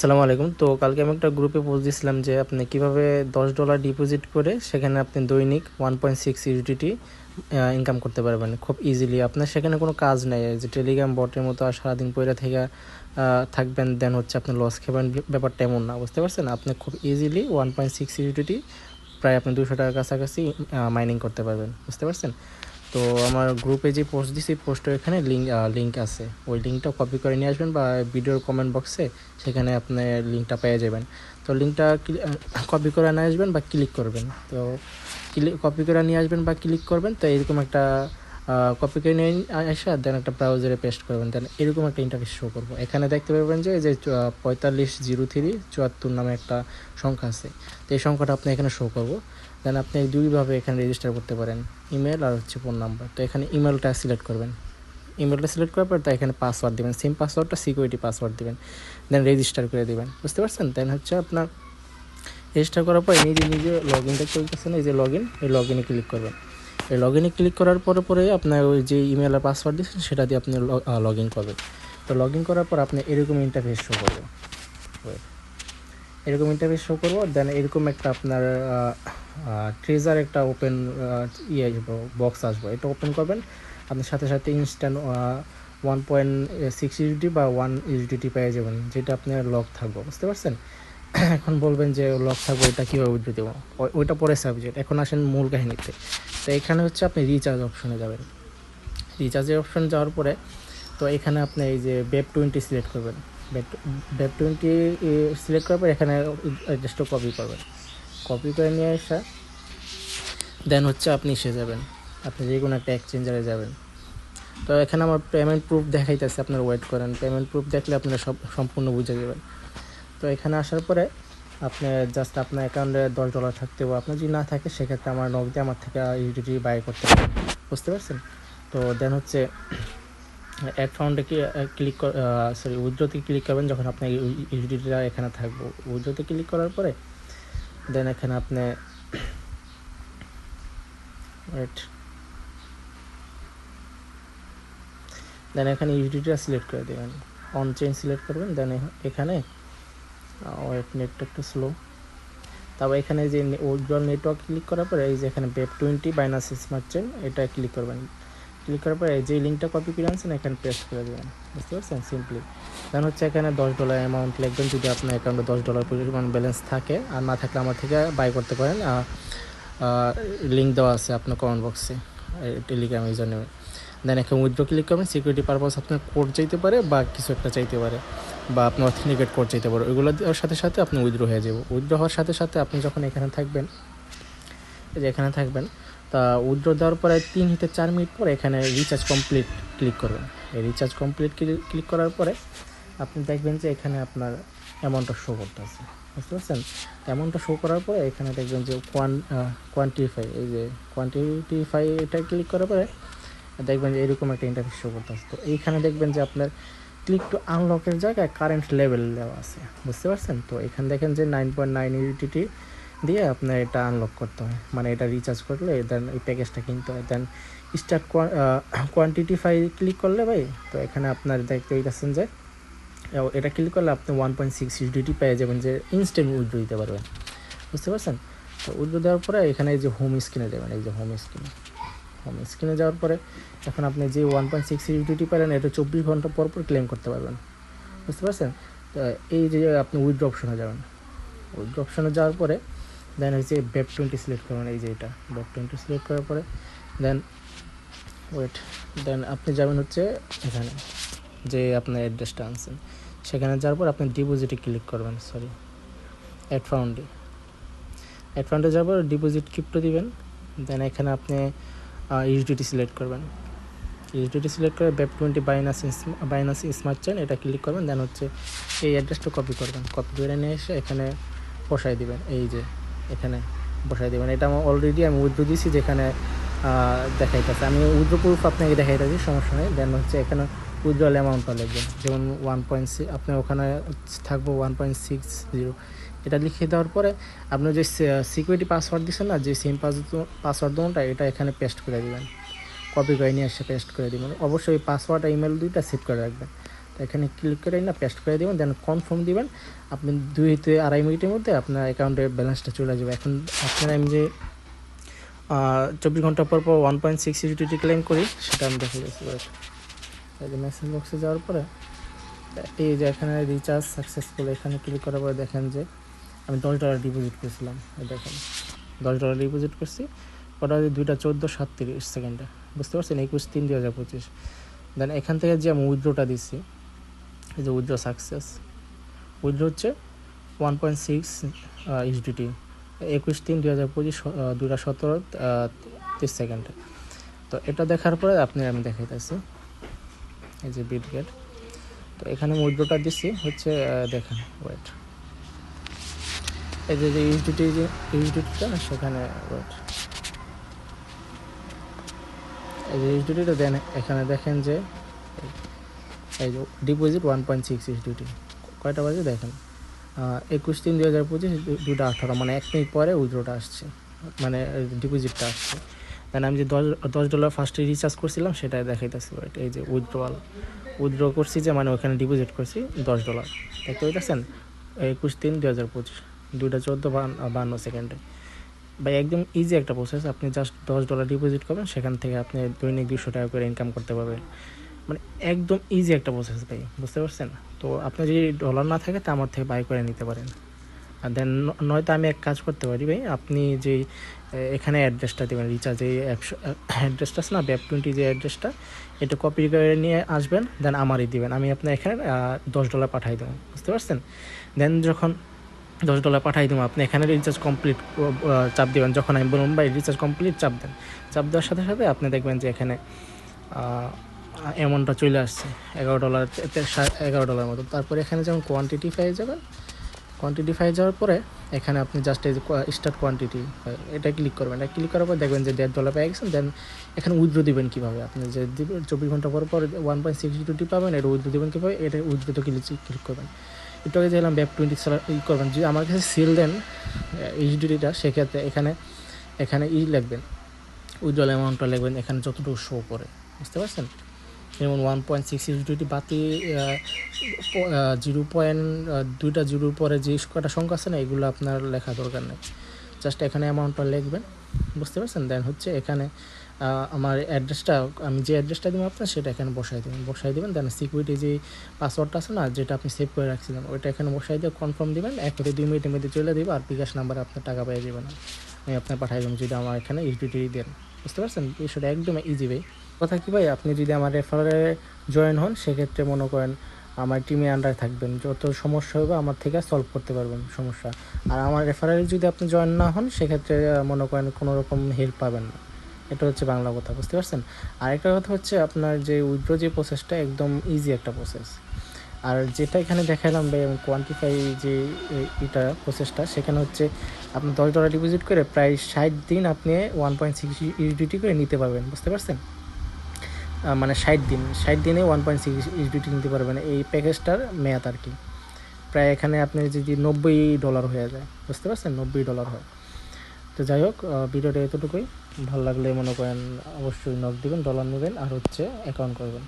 আসসালামু আলাইকুম। তো কালকে আমি একটা গ্রুপে পোস্ট দিয়েছিলাম যে আপনি কীভাবে দশ ডলার ডিপোজিট করে সেখানে আপনি দৈনিক one point six USDT income করতে পারবেন। খুব ইজিলি আপনার সেখানে কোনো কাজ নেই। যে টেলিগ্রাম বটের মতো আর সারাদিন পয়লা থেকে থাকবেন দেন হচ্ছে আপনি লস খাবেন। ব্যাপারটা এমন না। বুঝতে পারছেন? আপনি খুব easily one point six USDT প্রায় আপনি দুশো টাকার কাছাকাছি মাইনিং করতে পারবেন। বুঝতে পারছেন? তো আমার গ্রুপে যে পোস্ট দিছি পোস্টের এখানে লিঙ্ক লিঙ্ক আছে। ওই লিঙ্কটা কপি করে নিয়ে আসবেন বা ভিডিওর কমেন্ট বক্সে সেখানে আপনি লিঙ্কটা পেয়ে যাবেন। তো লিঙ্কটা কপি করে নিয়ে আসবেন বা ক্লিক করবেন। তো ক্লিক কপি করে নিয়ে আসবেন বা ক্লিক করবেন, তো এরকম একটা কপি করে নিয়ে আসা দেন একটা ব্রাউজারে পেস্ট করবেন। দেন এরকম একটা ইন্টারফেস শো করব। এখানে দেখতে পারবেন যে যে পঁয়তাল্লিশ জিরো থ্রি চুয়াত্তর নামে একটা সংখ্যা আছে। তো এই সংখ্যাটা আপনি এখানে শো করব। দেন আপনি দুইভাবে এখানে রেজিস্টার করতে পারেন। ইমেল আর হচ্ছে ফোন নাম্বার তো এখানে ইমেলটা সিলেক্ট করবেন। ইমেলটা সিলেক্ট করার পর তো এখানে পাসওয়ার্ড দেবেন। সেম পাসওয়ার্ডটা সিকিউরিটি পাসওয়ার্ড দেবেন। দেন রেজিস্টার করে দেবেন। বুঝতে পারছেন? দেন হচ্ছে আপনার রেজিস্টার করার পর নিজে নিজে লগ ইনটা চলতেছে না। এই যে লগ ইন এই লগ ইনে ক্লিক করবেন। লগ ইনে ক্লিক করার পরে পরে আপনার ওই যে ইমেল আর পাসওয়ার্ড দিচ্ছেন সেটা দিয়ে আপনি লগ ইন করবেন। তো লগ ইন করার পর আপনি এরকম ইন্টারফেস শো করবে Wait. এরকম ইন্টারফেস শো করব দেন এরকম একটা আপনার ট্রেজার একটা ওপেন ইয়ে আসব বক্স আসব। এটা ওপেন করবেন। আপনার সাথে সাথে instant one point six USDT বা ওয়ান ইউডিটি পেয়ে যাবেন, যেটা আপনার লক থাকব, বুঝতে পারছেন? এখন বলবেন যে লক থাকব এটা কীভাবে উইথড্র দেবো? ওইটা পরে সাবজেক্ট এখন আসেন মূল কাহিনীতে। তো এখানে হচ্ছে আপনি রিচার্জ অপশনে যাবেন। রিচার্জের অপশন যাওয়ার পরে তো এখানে আপনি এই যে বেব টোয়েন্টি সিলেক্ট করবেন। বেব টোয়েন্টি সিলেক্ট করার পর এখানে জাস্ট কপি করবেন। কপি করে নিয়ে আসা দেন হচ্ছে আপনি এসে যাবেন। আপনি যে কোনো একটা এক্সচেঞ্জারে যাবেন। তো এখানে আমার পেমেন্ট প্রুফ দেখাইতেছে, আপনার ওয়েট করেন। পেমেন্ট প্রুফ দেখলে আপনারা সব, সম্পূর্ণ বুঝে যাবেন। তো এখানে আসার পরে আপনি জাস্ট আপনার অ্যাকাউন্টে দশ ডলার থাকতে হবে। আপনার যদি না থাকে, সেক্ষেত্রে আমার নক দিয়ে আমার থেকে ইউটিটি বাই করতে পারেন বুঝতে পারছেন? তো দেন হচ্ছে অ্যাড ফাউন্ডে কি ক্লিক সরি উইথড্রোতে ক্লিক করবেন যখন আপনার ইউটিলিটিটা এখানে থাকব। উইথড্রোতে ক্লিক করার পরে দেন এখানে আপনি দেন এখানে ইউটিলিটিটা সিলেক্ট করে দেবেন। অন চেঞ্জ সিলেক্ট করবেন দেন এখানে ওয়েট নেটটা একটু স্লো তারপর এখানে যে উইথড্রল নেটওয়ার্ক ক্লিক করার পরে এই যে এখানে BEP twenty Binance smart chain এটা ক্লিক করবেন। ক্লিক করার পরে যে লিঙ্কটা কপি করে আনছেন, এখানে পেস্ট করে দেবেন। বুঝতে পারছেন? সিম্পলি দেন হচ্ছে এখানে দশ ডলার অ্যামাউন্ট লিখবেন যদি আপনার অ্যাকাউন্টে দশ ডলার পরিমাণ ব্যালেন্স থাকে। আর না থাকলে আমার থেকে বাই করতে পারেন। লিঙ্ক দেওয়া আছে আপনার কমেন্ট বক্সে টেলিগ্রাম ইউজার নেমে দেন এখানে উইথড্র ক্লিক করবেন। সিকিউরিটি পারপাস আপনার কোড চাইতে পারে বা কিছু একটা চাইতে পারে। বা আপনার অথেন্টিকেট কোড চাইতে পারে, ওইগুলো দেওয়ার সাথে সাথে আপনি উইথড্র হয়ে যাব উইথড্র হওয়ার সাথে সাথে আপনি যখন এখানে থাকবেন যে এখানে থাকবেন, তা উইথড্র দেওয়ার পরে তিন থেকে চার মিনিট পরে এখানে রিচার্জ কমপ্লিট ক্লিক করবেন। এই রিচার্জ কমপ্লিট ক্লিক করার পরে আপনি দেখবেন যে এখানে আপনার অ্যামাউন্টটা শো করতেছে। বুঝতে পারছেন? অ্যামাউন্টটা শো করার পরে এখানে দেখবেন যে কোয়ান কোয়ান্টিফাই এই যে কোয়ান্টিফাই এটা ক্লিক করার পরে দেখবেন যে এরকম একটা ইন্টারফেস শো করতেছে। তো এইখানে দেখবেন যে আপনার ক্লিক টু আনলকের জায়গায় কারেন্ট লেভেল দেওয়া আছে। বুঝতে পারছেন? তো এখানে দেখেন যে নাইন পয়েন্ট নাইন ইউটিটি দিয়ে আপনার এটা আনলক করতে হয়। মানে এটা রিচার্জ করলে দেন এই প্যাকেজটা কিনতে হয়। দেন স্টার্ট কোয়ান্টিটিফাই ক্লিক করলে ভাই, তো এখানে আপনার দেখতে পাচ্ছেন যে এটা ক্লিক করলে আপনি ওয়ান পয়েন্ট সিক্স ইউডিটি পেয়ে যাবেন যে ইনস্ট্যান্ট উইথড্র দিতে পারবেন। বুঝতে পারছেন? তো উইথড্র দেওয়ার পরে এখানে এই যে হোম স্ক্রিনে দেবেন, এই যে হোম স্ক্রিনে হোম স্ক্রিনে যাওয়ার পরে এখন আপনি যে ওয়ান পয়েন্ট সিক্স ইউডিটি পেলেন এটা চব্বিশ ঘণ্টা পর পর ক্লেম করতে পারবেন। বুঝতে পারছেন? তো এই যে আপনি উইথড্র অপশনে যাবেন। উইথড্র অপশনে যাওয়ার পরে দেন হচ্ছে বেব টোয়েন্টি সিলেক্ট করবেন এই যে এটা। বেব টোয়েন্টি সিলেক্ট করার পরে দেন ওয়েট দেন আপনি যাবেন হচ্ছে এখানে, যে আপনার অ্যাড্রেসটা আনছেন। সেখানে যাওয়ার পর আপনি ডিপোজিটে ক্লিক করবেন সরি অ্যাড ফাউন্ডে অ্যাড ফাউন্ডে যাওয়ার পর ডিপোজিট ক্রিপ্টো দিবেন। দেন এখানে আপনি ইউডিটি সিলেক্ট করবেন। ইউডিটি সিলেক্ট করে BEP twenty Binance Binance smart chain এটা ক্লিক করবেন দেন হচ্ছে এই অ্যাড্রেসটা কপি করবেন। কপি করে নিয়ে এসে এখানে বসাই দিবেন, এই যে এখানে বসাই দেবেন। এটা আমার অলরেডি আমি উইথড্র দিয়েছি, যেখানে দেখাইতেছে। আমি উইথড্র প্রুফ আপনাকে দেখাইতেছি সমস্যা নেই। দেন হচ্ছে এখানে উইথড্রল অ্যামাউন্টটা লিখবেন। যেমন ওয়ান পয়েন্ট আপনার ওখানে থাকব ওয়ান পয়েন্ট সিক্স জিরো এটা লিখে দেওয়ার পরে আপনি যে সিকিউরিটি পাসওয়ার্ড দিচ্ছেন না, যে সেম পাস পাসওয়ার্ড দোনটা, এটা এখানে পেস্ট করে দিবেন। কপি করে নিয়ে এসে পেস্ট করে দিবেন। অবশ্যই পাসওয়ার্ড ইমেল দুইটা সেভ করে রাখবেন। তো এখানে ক্লিক করে না পেস্ট করে দেবেন দেন কনফার্ম দিবেন। আপনি দুই থেকে আড়াই মিনিটের মধ্যে আপনার অ্যাকাউন্টে ব্যালেন্সটা চলে যাবে। এখন আপনার আমি যে চব্বিশ ঘণ্টা পর পর one point six USDT claim করি, সেটা আমি দেখে গেছি মেসেজ বক্সে যাওয়ার পরে, এই যে এখানে রিচার্জ সাকসেসফুল এখানে ক্লিক করার পরে দেখেন যে আমি দশ ডলার ডিপোজিট করেছিলাম দেখেন। দশ ডলার ডিপোজিট করছি, ওটা দুইটা চোদ্দ সাতত্রিশ সেকেন্ডে বুঝতে পারছেন? একুশ তিন দুই হাজার পঁচিশ। দেন এখান থেকে যে আমি উইথড্রোটা দিচ্ছি এই যে উইথড্রো সাকসেস উইথড্রো হচ্ছে ওয়ান পয়েন্ট সিক্স ইউডিটি একুশ তিন দুই হাজার পঁচিশ দুটা সতেরো তিরিশ সেকেন্ডে তো এটা দেখার পরে আপনি আমি দেখাইতেছি, এই যে বিটগেট তো এখানে উইথড্রোটা দিচ্ছি হচ্ছে দেখেন ওয়েট এই যে যে ইউডিটি যে ইউডিটিটা সেখানে এই যে ইউডিটিটা দেন, এখানে দেখেন যে, এই- যে deposit one point six USDT কয়টা বাজে দেখেন? একুশ তিন দুই হাজার পঁচিশ দুটা আঠারো মানে এক মিনিট পরে উইথড্রোটা আসছে। মানে ডিপোজিটটা আসছে। দেন আমি যে দশ দশ ডলার ফার্স্টে রিচার্জ করছিলাম সেটা দেখাইতেছি ওয়েট এই যে উইথড্রোয়াল উইথড্র করছি যে মানে ওখানে ডিপোজিট করছি দশ ডলার দেখতে পাইতেছেন? একুশ তিন দুই হাজার পঁচিশ। দুইটা চোদ্দ বান্ন সেকেন্ডে ভাই, একদম ইজি একটা প্রসেস আপনি জাস্ট দশ ডলার ডিপোজিট করবেন, সেখান থেকে আপনি দৈনিক দুশো টাকা করে ইনকাম করতে পারবেন। মানে একদম ইজি একটা প্রসেস ভাই, বুঝতে পারছেন? তো আপনার যদি ডলার না থাকে, তা আমার থেকে বাই করে নিতে পারেন। আর দেন নয়তো আমি এক কাজ করতে পারি ভাই, আপনি যে এখানে অ্যাড্রেসটা দেবেন রিচার্জ এই অ্যাড্রেসটা আছে না ব্যাপ টোয়েন্টি যে অ্যাড্রেসটা এটা কপি করে নিয়ে আসবেন দেন আমারই দিবেন। আমি আপনার এখানে দশ ডলার পাঠাই দেবো, বুঝতে পারছেন? দেন যখন দশ ডলার পাঠাই দেবো। আপনি এখানে রিচার্জ কমপ্লিট চাপ দেবেন। যখন আমি বলুন ভাই রিচার্জ কমপ্লিট চাপ দেন। চাপ দেওয়ার সাথে সাথে আপনি দেখবেন যে এখানে অ্যামাউন্টটা চলে আসছে। এগারো ডলার এগারো ডলার মতো। তারপরে এখানে যেমন কোয়ান্টিটি পেয়ে যাবেন কোয়ান্টিটি ফাই যাওয়ার পরে এখানে আপনি জাস্ট এই স্টার্ট কোয়ান্টিটি এটা ক্লিক করবেন। এটা ক্লিক করার পর দেখবেন যে দেড় ডলার পেয়ে গেছেন। দেন এখানে উইথড্রো দিবেন কীভাবে? আপনি যে চব্বিশ ঘণ্টা পর পর ওয়ান পয়েন্ট সিক্স টুটি পাবেন, এটা উইথড্রো দেবেন কীভাবে? এটা উইথড্রোতে ক্লিক ক্লিক করবেন। একটু আগে দিলাম ব্যাক টোয়েন্টি ই করবেন। যদি আমার কাছে সিল দেন এইচডিটা সেক্ষেত্রে এখানে এখানে ই লিখবেন। উইড্রল অ্যামাউন্টটা লিখবেন, এখানে যতটুকু শো করে। বুঝতে পারছেন? যেমন ওয়ান পয়েন্ট সিক্স ইউডিটি বাতি জিরো পয়েন্ট দুইটা জিরোর পরে যে কটা সংখ্যা আছে না, এগুলো আপনার লেখা দরকার নেই। জাস্ট এখানে অ্যামাউন্টটা লিখবেন, বুঝতে পারছেন? দেন হচ্ছে এখানে আমার অ্যাড্রেসটা আমি যে অ্যাড্রেসটা দেবো আপনার, সেটা এখানে বসাই দেবেন। বসাই দেবেন দেন সিকিউরিটি যে পাসওয়ার্ডটা আছে না, যেটা আপনি সেভ করে রাখছিলেন, ওইটা এখানে বসাই দিয়ে কনফার্ম দিবেন, এক থেকে দুই মিনিটের মধ্যে চলে দেবে, আর বিকাশ নাম্বারে আপনার টাকা পেয়ে যাবেন আমি আপনার পাঠাই দেবো, যদি আমার এখানে ইউটিটি দেন। বুঝতে পারছেন? বিষয়টা একদম ইজি ভাই কথা কি ভাই? আপনি যদি আমার রেফারে জয়েন হন, সেক্ষেত্রে মনে করেন আমার টিমে আন্ডার থাকবেন। যত সমস্যা হবে আমার থেকে সলভ করতে পারবেন, সমস্যা। আর আমার রেফারেল যদি আপনি জয়েন না হন, সেক্ষেত্রে মনে করেন কোনো রকম হেল্প পাবেন না। এটা হচ্ছে বাংলা কথা, বুঝতে পারছেন? আরেকটা কথা হচ্ছে আপনার যে উইথড্র যে প্রসেসটা একদম ইজি একটা প্রসেস আর যেটা এখানে দেখালাম ভাই কোয়ান্টিফাই যে এটা প্রসেসটা সেখানে হচ্ছে আপনি দশ ডলার ডিপোজিট করে প্রায় ষাট দিন আপনি ওয়ান পয়েন্ট সিক্স ইউডিটি করে নিতে পারবেন, বুঝতে পারছেন? মানে ষাট দিন। ষাট দিনে ওয়ান পয়েন্ট সিক্স ইউডিটি নিতে পারবেন এই প্যাকেজটার মেয়াদ আর কি। প্রায় এখানে আপনি যদি নব্বই ডলার হয়ে যায়, বুঝতে পারছেন? নব্বই ডলার হয়। তো যাই হোক ভিডিওটা এতটুকুই। ভালো লাগলে মনে করেন অবশ্যই নক দিবেন ডলার নেবেন, আর হচ্ছে অ্যাকাউন্ট করবেন।